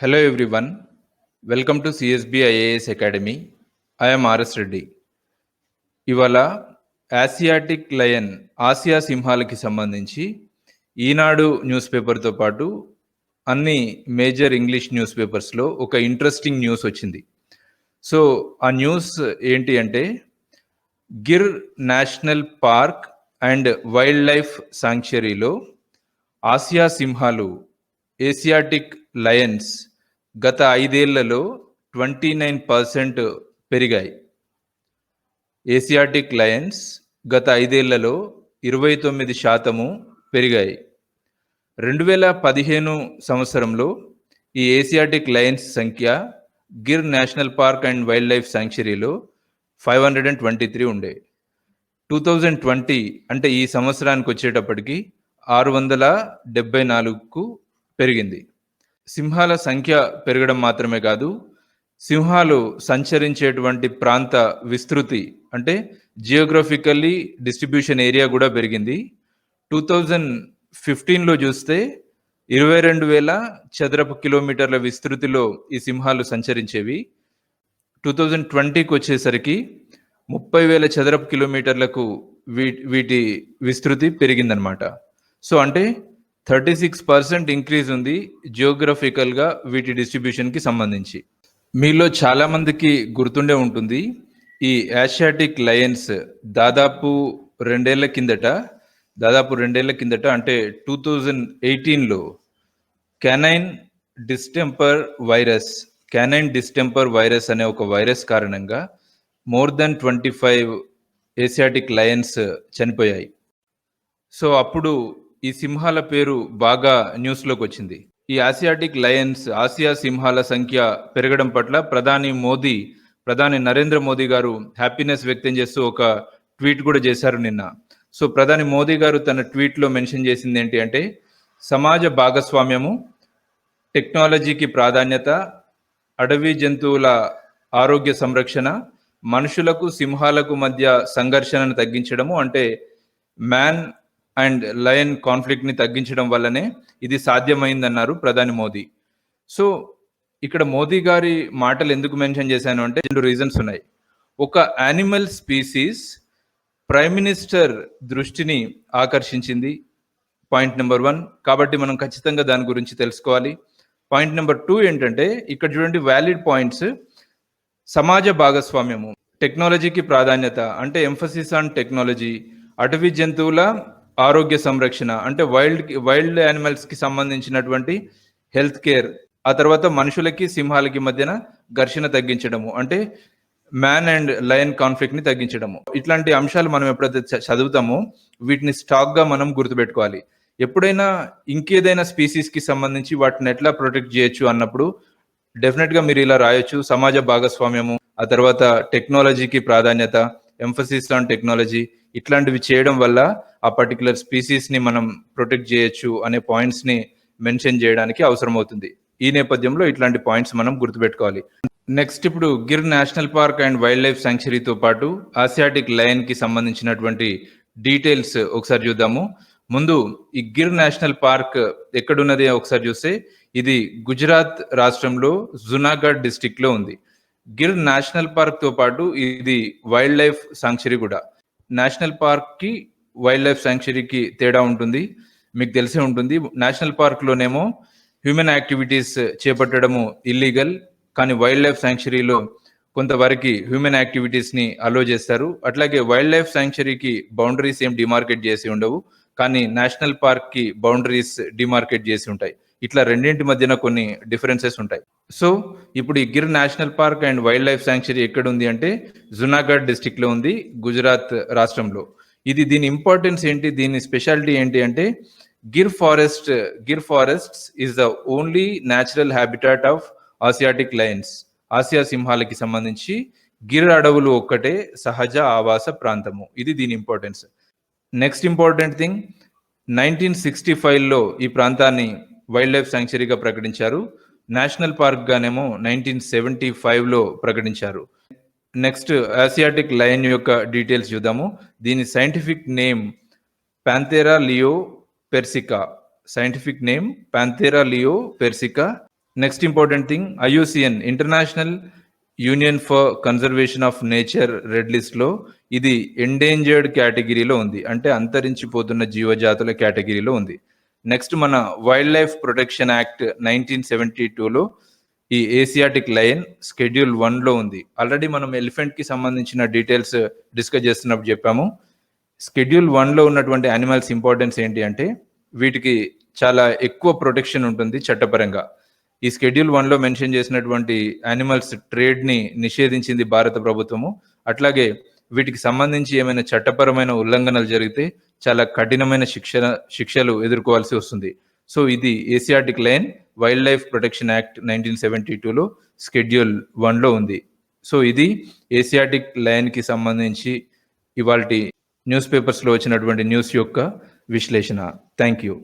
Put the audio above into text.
Hello everyone. Welcome to CSB IAS Academy. I am RS Reddy ఇవాళ Asiatic lion Asia సింహాలకి సంబంధించి Eenadu news పేపర్తో పాటు అన్ని మేజర్ ఇంగ్లీష్ న్యూస్ పేపర్స్లో ఒక ఇంట్రెస్టింగ్ న్యూస్ వచ్చింది సో ఆ న్యూస్ ఏంటి అంటే Gir national park and wildlife శాంక్చరీలో Asia సింహాలు ఏసియాటిక్ లయన్స్ గత ఐదేళ్ళలో ట్వంటీ నైన్ పర్సెంట్ పెరిగాయి. ఏసియాటిక్ లయన్స్ గత ఐదేళ్ళలో ఇరవై తొమ్మిది శాతము పెరిగాయి. రెండు వేల పదిహేను సంవత్సరంలో ఈ ఏసియాటిక్ లయన్స్ సంఖ్య Gir national park and wildlife శాంక్చురీలో five hundred and twenty three ఉండే. టూ థౌజండ్ ట్వంటీ అంటే ఈ సంవత్సరానికి వచ్చేటప్పటికి ఆరు వందల డెబ్బై నాలుగుకు పెరిగింది. సింహాల సంఖ్య పెరగడం మాత్రమే కాదు సింహాలు సంచరించేటువంటి ప్రాంత విస్తృతి అంటే జియోగ్రఫికల్లీ డిస్ట్రిబ్యూషన్ ఏరియా కూడా పెరిగింది. టూ థౌజండ్ ఫిఫ్టీన్లో చూస్తే ఇరవై రెండు వేల చదరపు కిలోమీటర్ల విస్తృతిలో ఈ సింహాలు సంచరించేవి. టూ థౌజండ్ ట్వంటీకి వచ్చేసరికి ముప్పై వేల చదరపు కిలోమీటర్లకు వీ వీటి విస్తృతి పెరిగిందనమాట. సో అంటే థర్టీ సిక్స్ పర్సెంట్ ఇంక్రీజ్ ఉంది జియోగ్రఫికల్గా వీటి డిస్ట్రిబ్యూషన్కి సంబంధించి. మీలో చాలామందికి గుర్తుండే ఉంటుంది ఈ యాషియాటిక్ లయన్స్ దాదాపు రెండేళ్ళ కిందట దాదాపు రెండేళ్ళ కిందట అంటే టూ థౌజండ్ ఎయిటీన్లో canine distemper virus canine distemper virus అనే ఒక వైరస్ కారణంగా more than twenty five Asiatic lions చనిపోయాయి. So అప్పుడు ఈ సింహాల పేరు బాగా న్యూస్లోకి వచ్చింది. ఈ ఆసియాటిక్ లయన్స్ ఆసియా సింహాల సంఖ్య పెరగడం పట్ల ప్రధాని మోదీ ప్రధాని నరేంద్ర మోదీ గారు హ్యాపీనెస్ వ్యక్తం చేస్తూ ఒక ట్వీట్ కూడా చేశారు నిన్న. సో ప్రధాని మోదీ గారు తన ట్వీట్లో మెన్షన్ చేసింది ఏంటి అంటే సమాజ భాగస్వామ్యము టెక్నాలజీకి ప్రాధాన్యత అడవి జంతువుల ఆరోగ్య సంరక్షణ మనుషులకు సింహాలకు మధ్య సంఘర్షణను తగ్గించడము అంటే మ్యాన్ అండ్ లయన్ కాన్ఫ్లిక్ట్ని తగ్గించడం వల్లనే ఇది సాధ్యమైందన్నారు ప్రధాని మోదీ. సో ఇక్కడ మోదీ గారి మాటలు ఎందుకు మెన్షన్ చేశాను అంటే రెండు రీజన్స్ ఉన్నాయి. ఒక యానిమల్ స్పీసీస్ ప్రైమ్ మినిస్టర్ దృష్టిని ఆకర్షించింది పాయింట్ నెంబర్ వన్. కాబట్టి మనం ఖచ్చితంగా దాని గురించి తెలుసుకోవాలి. పాయింట్ నెంబర్ టూ ఏంటంటే ఇక్కడ చూడండి వ్యాలిడ్ పాయింట్స్. సమాజ భాగస్వామ్యము టెక్నాలజీకి ప్రాధాన్యత అంటే ఎంఫసిస్ ఆన్ టెక్నాలజీ అటవీ జంతువుల ఆరోగ్య సంరక్షణ అంటే వైల్డ్ వైల్డ్ యానిమల్స్కి సంబంధించినటువంటి హెల్త్ కేర్ ఆ తర్వాత మనుషులకి సింహాలకి మధ్యన ఘర్షణ తగ్గించడము అంటే మ్యాన్ అండ్ లయన్ కాన్ఫ్లిక్ట్ని తగ్గించడము. ఇట్లాంటి అంశాలు మనం ఎప్పుడైతే చ- చదువుతామో వీటిని స్టాక్గా మనం గుర్తుపెట్టుకోవాలి. ఎప్పుడైనా ఇంకేదైనా స్పీసీస్కి సంబంధించి వాటిని ఎట్లా ప్రొటెక్ట్ చేయొచ్చు అన్నప్పుడు డెఫినెట్గా మీరు ఇలా రాయొచ్చు. సమాజ భాగస్వామ్యము ఆ తర్వాత టెక్నాలజీకి ప్రాధాన్యత ఎంఫసిస్ ఆన్ టెక్నాలజీ ఇట్లాంటివి చేయడం వల్ల ఆ పర్టికులర్ స్పీసీస్ని మనం ప్రొటెక్ట్ చేయొచ్చు అనే పాయింట్స్ని మెన్షన్ చేయడానికి అవసరం అవుతుంది ఈ నేపథ్యంలో ఇట్లాంటి పాయింట్స్ మనం గుర్తుపెట్టుకోవాలి. నెక్స్ట్ ఇప్పుడు Gir national park and wildlife శాంక్చురీతో పాటు ఆసియాటిక్ లయన్కి సంబంధించినటువంటి డీటెయిల్స్ ఒకసారి చూద్దాము. ముందు ఈ గిర్ నేషనల్ పార్క్ ఎక్కడున్నది ఒకసారి చూస్తే ఇది గుజరాత్ రాష్ట్రంలో జునాగఢ్ డిస్టిక్లో ఉంది. గిర్ నేషనల్ పార్క్తో పాటు ఇది వైల్డ్ లైఫ్ సాంక్చురీ కూడా. నేషనల్ పార్క్కి వైల్డ్ లైఫ్ సాంక్చురీకి తేడా ఉంటుంది మీకు తెలిసే ఉంటుంది. నేషనల్ పార్క్ లోనేమో హ్యూమన్ యాక్టివిటీస్ చేపట్టడము ఇల్లీగల్ కానీ వైల్డ్ లైఫ్ శాంక్చురీలో కొంతవరకు హ్యూమన్ యాక్టివిటీస్ని అలో చేస్తారు. అట్లాగే వైల్డ్ లైఫ్ శాంక్చురీకి బౌండరీస్ ఏం డిమార్కెట్ చేసి ఉండవు కానీ నేషనల్ పార్క్కి బౌండరీస్ డిమార్కెట్ చేసి ఉంటాయి. ఇట్లా రెండింటి మధ్యన కొన్ని డిఫరెన్సెస్ ఉంటాయి. సో ఇప్పుడు ఈ Gir national park and wildlife sanctuary ఎక్కడ ఉంది అంటే జునాగఢ్ డిస్టిక్లో ఉంది గుజరాత్ రాష్ట్రంలో. ఇది దీని ఇంపార్టెన్స్ ఏంటి దీని స్పెషాలిటీ ఏంటి అంటే Gir forest Gir forest is the only natural habitat of Asiatic lions Asia సింహాలకి సంబంధించి గిర్ అడవులు ఒక్కటే సహజ ఆవాస ప్రాంతము. ఇది దీని importance next important thing nineteen sixty ఫైవ్లో ఈ ప్రాంతాన్ని వైల్డ్ లైఫ్ శాంక్చురీగా ప్రకటించారు. నేషనల్ పార్క్గానేమో నైన్టీన్ సెవెంటీ ఫైవ్లో ప్రకటించారు. నెక్స్ట్ ఆసియాటిక్ లయన్ యొక్క డీటెయిల్స్ చూద్దాము. దీని scientific name panthera leo persica. Scientific name panthera leo persica. Next important thing IUCN International Union for Conservation of Nature red లిస్ట్లో ఇది ఎండేంజర్డ్ కేటగిరీలో ఉంది. అంటే అంతరించిపోతున్న జీవజాతుల కేటగిరీలో ఉంది. నెక్స్ట్ మన wildlife protection act nineteen seventy టూలో ఈ ఏసియాటిక్ లయన్ స్కెడ్యూల్ వన్లో ఉంది. ఆల్రెడీ మనం ఎలిఫెంట్కి సంబంధించిన డీటెయిల్స్ డిస్కస్ చేస్తున్నప్పుడు చెప్పాము. స్కెడ్యూల్ వన్లో ఉన్నటువంటి యానిమల్స్ ఇంపార్టెన్స్ ఏంటి అంటే వీటికి చాలా ఎక్కువ ప్రొటెక్షన్ ఉంటుంది చట్టపరంగా. ఈ స్కెడ్యూల్ వన్లో మెన్షన్ చేసినటువంటి యానిమల్స్ ట్రేడ్ని నిషేధించింది భారత ప్రభుత్వము. అట్లాగే వీటికి సంబంధించి ఏమైనా చట్టపరమైన ఉల్లంఘనలు జరిగితే చాలా కఠినమైన శిక్ష శిక్షలు ఎదుర్కోవాల్సి వస్తుంది. సో ఇది Asiatic lion wildlife protection act nineteen seventy టూలో స్కెడ్యూల్ వన్లో ఉంది. సో ఇది ఏసియాటిక్ లైన్కి సంబంధించి ఇవాళ న్యూస్ పేపర్స్లో వచ్చినటువంటి న్యూస్ యొక్క విశ్లేషణ. Thank you.